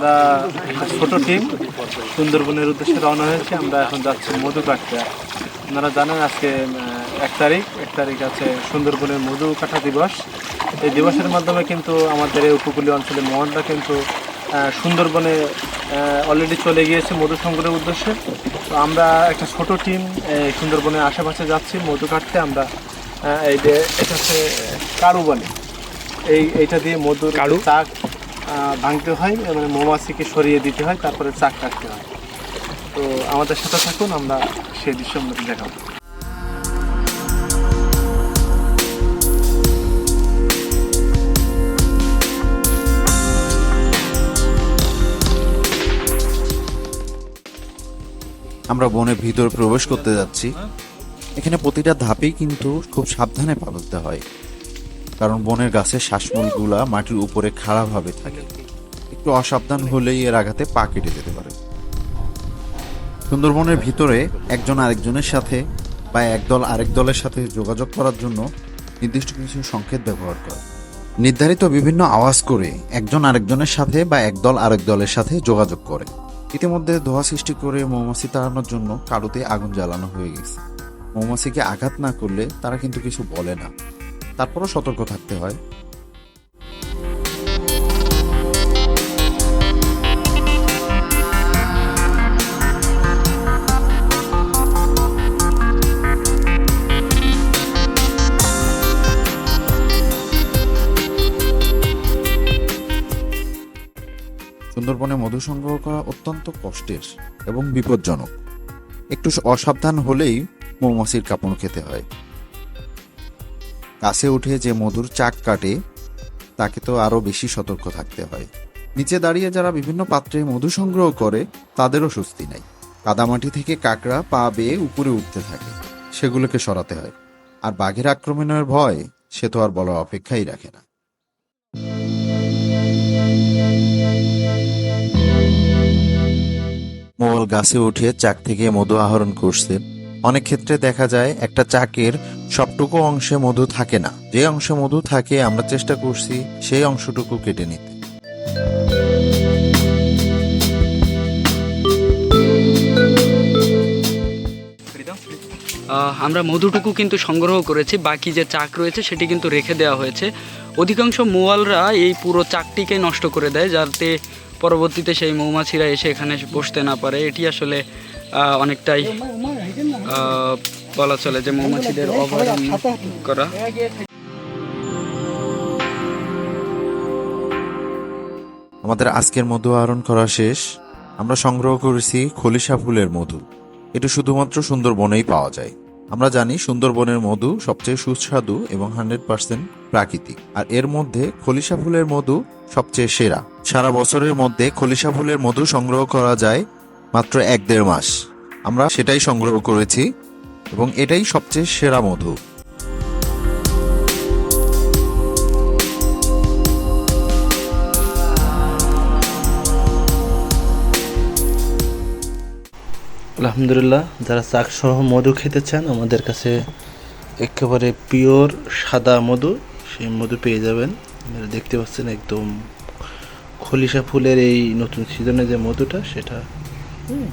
একটা ছোট টিম সুন্দরবনের উদ্দেশ্যে রওনা হয়েছে। আমরা এখন যাচ্ছি মধু কাটতে আপনারা জানেন আজকে এক তারিখ। এক তারিখ আছে সুন্দরবনের মধু কাটা দিবস। এই দিবসের মাধ্যমে কিন্তু আমাদের এই উপকূলীয় অঞ্চলের মোহনরা কিন্তু সুন্দরবনে অলরেডি চলে গিয়েছে মধু সংগ্রহের উদ্দেশ্যে। তো আমরা একটা ছোট টিম সুন্দরবনের আশেপাশে যাচ্ছি মধু কাটতে আমরা এই যে এটা হচ্ছে কারু বলে। এই এইটা দিয়ে মধুর কারু? আহ, ভাঙতে হয় মানে মৌমাছিকে সরিয়ে দিতে হয়, তারপরে চাক কাটতে হয়। তো আমাদের সাথে থাকুন, আমরা সেই দৃশ্য আপনাদের দেখাবো আমরা বনের ভিতরে প্রবেশ করতে যাচ্ছি। এখানে প্রতিটা ধাপেই কিন্তু খুব সাবধানে পা হয়। কারণ বনের গাছের শ্বাসমূলগুলা মাটির উপরে খাড়াভাবে থাকে। একটু অসাবধান হলেই এর আঘাতে পা কেটে যেতে পারে। সুন্দরবনের ভিতরে একজন আরেকজনের সাথে বা একদল আরেক দলের সাথে যোগাযোগ করার জন্য নির্দিষ্ট কিছু সংকেত ব্যবহার করে। নির্ধারিত বিভিন্ন আওয়াজ করে একজন আরেকজনের সাথে বা একদল আরেক দলের সাথে যোগাযোগ করে। ইতিমধ্যে ধোঁয়া সৃষ্টি করে মৌমাছি তাড়ানোর জন্য কারোতে আগুন জ্বালানো হয়ে গেছে। মৌমাছিকে আঘাত না করলে তারা কিন্তু কিছু বলে না। তারপরও সতর্ক থাকতে হয়। সুন্দরবনে মধু সংগ্রহ করা অত্যন্ত কষ্টের এবং বিপজ্জনক। একটু অসাবধান হলেই মৌমাছির কাপড় খেতে হয়। কাছে উঠে যে মধুর চাক কাটে, তাকে তো আরও বেশি সতর্ক থাকতে হয়। নিচে দাঁড়িয়ে যারা বিভিন্ন পাত্রে মধু সংগ্রহ করে, তাদেরও স্বস্তি নাই। কাদামাটি থেকে কাকড়া, পা বেয়ে উপরে উঠতে থাকে, সেগুলোকে সরাতে হয়। আর বাঘের আক্রমণের ভয়, সে তো আর বলার অপেক্ষাই রাখে না। মোল গাছে উঠে চাক থেকে মধু আহরণ করছে অনেক ক্ষেত্রে দেখা যায় একটা চাকের সবটুকু অংশে মধু থাকে না। যে অংশে মধু থাকে, আমরা চেষ্টা করছি সেই অংশটুকু কেটে নিতে। আমরা মধুটুকু কিন্তু সংগ্রহ করেছি, বাকি যে চাক রয়েছে সেটি কিন্তু রেখে দেওয়া হয়েছে। অধিকাংশ মোয়ালরা এই পুরো চাকটিকে নষ্ট করে দেয়, যাতে পরবর্তীতে সেই মৌমাছিরা এসে এখানে বসতে না পারে। এটি আসলে অনেকটাই বলা চলে যে মৌমাছিদের অভয়ারণ্য করা। আমাদের আজকের মধু আহরণ করা শেষ। আমরা সংগ্রহ করেছি খলিশা ফুলের মধু। এটা শুধুমাত্র সুন্দরবনেই পাওয়া যায়। আমরা জানি সুন্দরবনের মধু সবচেয়ে সুস্বাদু এবং হান্ড্রেড পার্সেন্ট প্রাকৃতিক। আর এর মধ্যে খলিশা ফুলের মধু সবচেয়ে সেরা। সারা বছরের মধ্যে খলিশা ফুলের মধু সংগ্রহ করা যায় মাত্র এক দেড় মাস। আমরা সেটাই সংগ্রহ করেছি এবং এটাই সবচেয়ে সেরা মধু। আলহামদুলিল্লাহ যারা চাক সহ মধু খেতে চান আমাদের কাছে একেবারে পিওর সাদা মধু সেই মধু পেয়ে যাবেন। আপনারা দেখতে পাচ্ছেন একদম খলিশা ফুলের এই নতুন সিজনে যে মধুটা সেটা হুম,